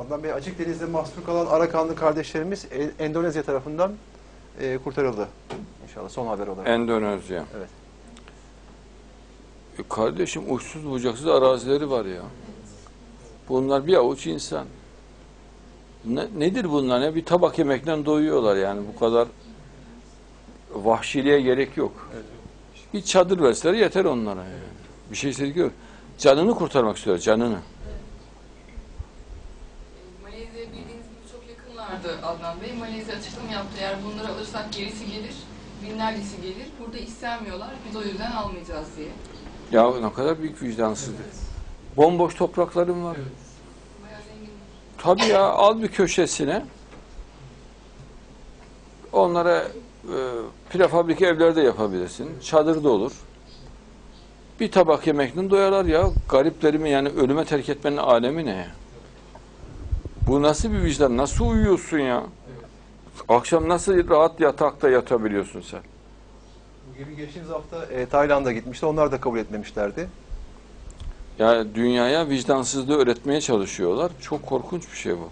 Adnan Bey açık denizde mahsur kalan Arakanlı kardeşlerimiz E- Endonezya tarafından e, kurtarıldı. İnşallah son haber olarak. Endonezya. Evet. E kardeşim uçsuz bucaksız arazileri var ya. Bunlar bir avuç insan. Ne, nedir bunlar? Ne bir tabak yemekten doyuyorlar yani bu kadar vahşiliğe gerek yok. Bir çadır verseler yeter onlara yani. Bir şey istedik yok. Canını kurtarmak istiyor, canını. Malezya bildiğiniz gibi çok yakınlardı Adnan Bey. Malezya açıklama yaptı. Eğer bunları alırsak gerisi gelir, binlercesi gelir. Burada istemiyorlar. Biz o yüzden almayacağız diye. Ya ne kadar büyük vicdansızlık. Bomboş topraklarım var. Bayağı zengin. Tabii ya al bir köşesine. Onlara e, prefabrik evler de yapabilirsin. Çadır da olur. Bir tabak yemekten doyarlar ya. Gariplerimi yani ölüme terk etmenin alemi ne ya? Bu nasıl bir vicdan? Nasıl uyuyorsun ya? Akşam nasıl rahat yatakta yatabiliyorsun sen? Bu gibi geçtiğimiz hafta e, Tayland'a gitmişti. Onlar da kabul etmemişlerdi. Ya dünyaya vicdansızlığı öğretmeye çalışıyorlar. Çok korkunç bir şey bu.